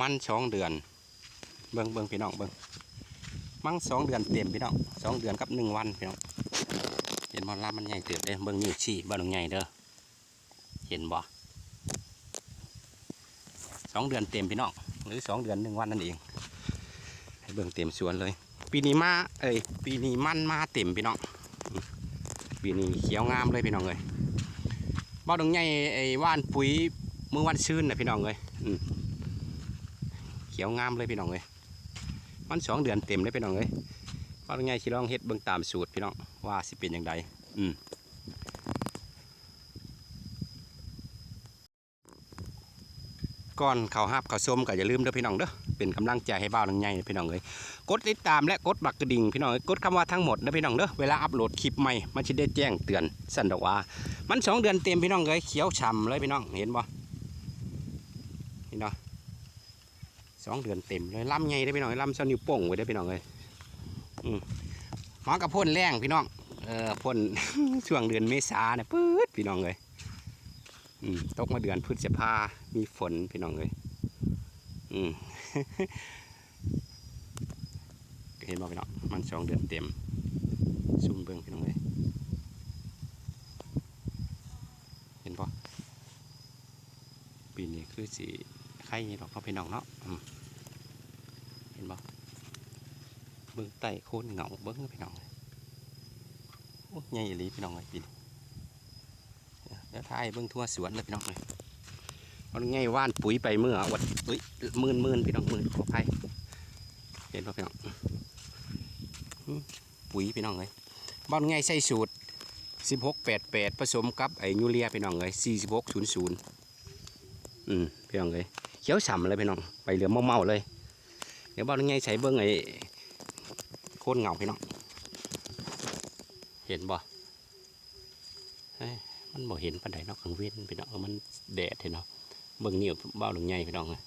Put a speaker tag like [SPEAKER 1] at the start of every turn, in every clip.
[SPEAKER 1] มันสองเดือน เบิ่งเบิ่งพี่น้องเบิ่งมันสองเดือนเต็มพี่น้องสองเดือนกับหนึ่งวันพี่น้องเห็นบอลลามันใหญ่เติบเด้เบิ่งนิ้วชี้บ้านลงใหญ่เด้อเห็นบ่สองเดือนเต็มพี่น้องหรือสองเดือนหนึ่งวันนั่นเองให้เบิ่งเต็มสวนเลย ปีนี้มาเอ้ยปีนี้มันมาเต็มพี่น้องปีนี้เขียวงามเลยพี่น้องเลยบ้านลงใหญ่ไอ้ว่านปุ๋ยเมื่อวันซื่นนะพี่น้องเลยอืม ขียวงามเลยพี่น้องเลยมันสองเดือนเต็มเลยพี่น้องเลยว่าไงสิลองเฮ็ดเบิ่งตามสูตรพี่น้องว่าสิเป็นอย่างไรอืมก่อนเขาฮับเขาส้มก็อย่าลืมเด้อพี่น้องเด้อเป็นกำลังใจให้บ้าวนังใหญ่พี่น้องเลยกดติดตามและกดบักกระดิ่งพี่น้องเอ้ยกดคำว่าทั้งหมดนะพี่น้องเด้อเวลาอัปโหลดคลิปใหม่มันจะได้แจ้งเตือนสั่นดอกว่า มันสองเดือนเต็มพี่น้องเลยเขียวฉ่ำเลยพี่น้องเห็นบ่พี่น้อ สองเดือนเต็มเลยลำไงได้พี่น้องลำเส้านิ้วโป้งไว้ได้พี่น้องเลยหมอกับพ่นแรงพี่น้องเออพ่นช่วงเดือนเมษาเนี่ยปื๊ดพี่น้องเลยอืมตกมาเดือนพฤษภามีฝนพี่น้องเลยอืมเห็นบ่พี่น้องมันสองเดือนเต็มซุ่มเบิ่งพี่น้องเลยเห็นบ่ปีนี้คือสี ไข่ดอกเนาะพี่น้องเนาะเห็นบ่เบิ่งไต่โคนเหงาเบิ่งพี่น้องโอ้ใหญ่หลีพี่น้องเลยปีนี้เดี๋ยวถ่ายเบิ่งทั่วสวนเลยพี่น้องเลยเอาไงว่านปุ๋ยไปเมื่อวัดเอ้ยมื่นมื่นพี่น้องมื่นขออภัยเห็นบ่พี่น้องปุ๋ยพี่น้องเลยบ้านไงใส่สูตร16 88 ผสมกับไอ้ยูเรียพี่น้องเลย46 00อืม พี่น้องเลยเขียวฉ่ำเลยพี่น้องไปเหลือเมาๆเลย เดี๋ยวบ้านไงใส่เบิ้องไอ้โคนเงาพี่น้อง เห็นบ่มันบ่เห็นปานใดนาะกลางเว้นพี่น้องมันแดดเห็นเนาะเบิ้องนิ้วบ้านลุงใหญ่พี่น้องเลย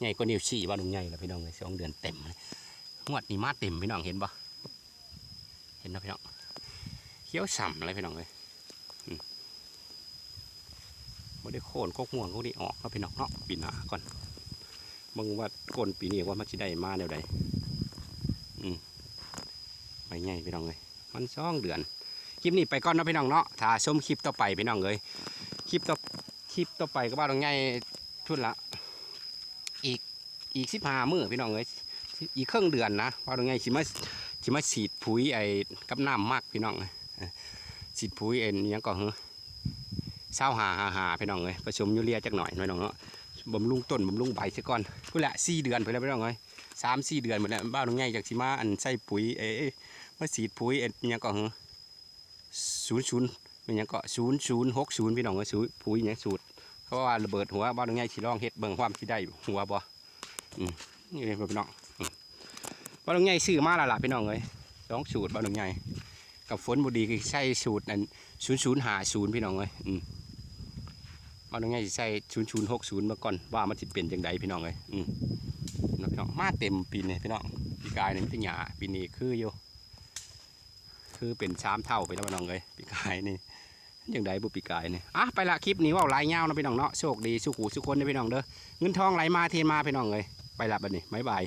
[SPEAKER 1] ใหญ่ก็นิ้วชี้บ้านลุงใหญ่แล้วพี่น้องเลยสองเดือนเต็มงวดนี้มาเต็มพี่น้องเห็นบ่เห็นนะพี่น้องเขียวฉ่ำเลยพี่น้องเลยอืม บ่ได้โค่นโคกม่วงโคกนี่ออกเนาะพี่น้องเนาะปีหนาก่อนมึงว่าก้นปีนี้ว่ามันจะได้มาแนวใดอืมไปไงพี่น้องเลยมันสองเดือนคลิปนี้ไปก่อนนะพี่น้องเนาะถ้าชมคลิปต่อไปพี่น้องเลยคลิปต่อคลิปต่อไปก็บ้าตรงไงทุนละ อีกอีกสิบห้ามื้อพี่น้องเลยอีกครึ่งเดือนนะว่าตรงไงชิมาชิมาฉีดปุ๋ยไอ้กับน้ำมากพี่น้องเลยฉีดปุ๋ยเอ็นยังก็เหรอ เศร้าหาหาหาพี่น้องเลยผสมยูเรียจักหน่อยพี่น้องเนาะบำรุงต้นบำรุงใบซะก่อนพูดละสี่เดือนไปแล้วพี่น้องเอ้ยสามสี่เดือนหมดแล้วบ้านตรงไงจากสิมาอันใส่ปุ๋ยเอ้ยมาสีดปุ๋ยเอ็ดยังก็เหรอศูนย์ศูนย์เป็นยังก็ศูนย์ศูนย์หกศูนย์พี่น้องเอ้ยสูตรปุ๋ยเนี่ยสูตรเขาว่าระเบิดหัวบ้านตรงไงสิลองเฮ็ดเบิ่งความสิได้หัวบ่อืมนี่เลยพี่น้องบ้านตรงไงซื้อมาละล่ะพี่น้องเอ้ยสองสูตรบ้านตรงไงกับฝนบุดีคือใช้สูตรอันศูนย์ศูนย์หาศูนย์พี่น้องเอ้ยอืม มาตรงนี้ใส่ศูนย์ศูนย์หกศูนย์มาก่อนว่ามันจะเป็นจังไดพี่น้องเลยอืมพี่น้องมาเต็มปีนี้พี่น้องปีกายนี่พี่หยาปีนี้คืออยู่คือเป็นชามเท่าไปแล้วพี่น้องเลยปีกายนี่จังไดบุปีกายนี่อะไปละคลิปนี้ว่าลายเงาวนาะพี่น้องเนาะโชคดีสุขูสุขคนเนาะพี่น้องเด้อเงินทองไหลมาเทมาพี่น้องเลยไปละบัดนี้บ๊ายบาย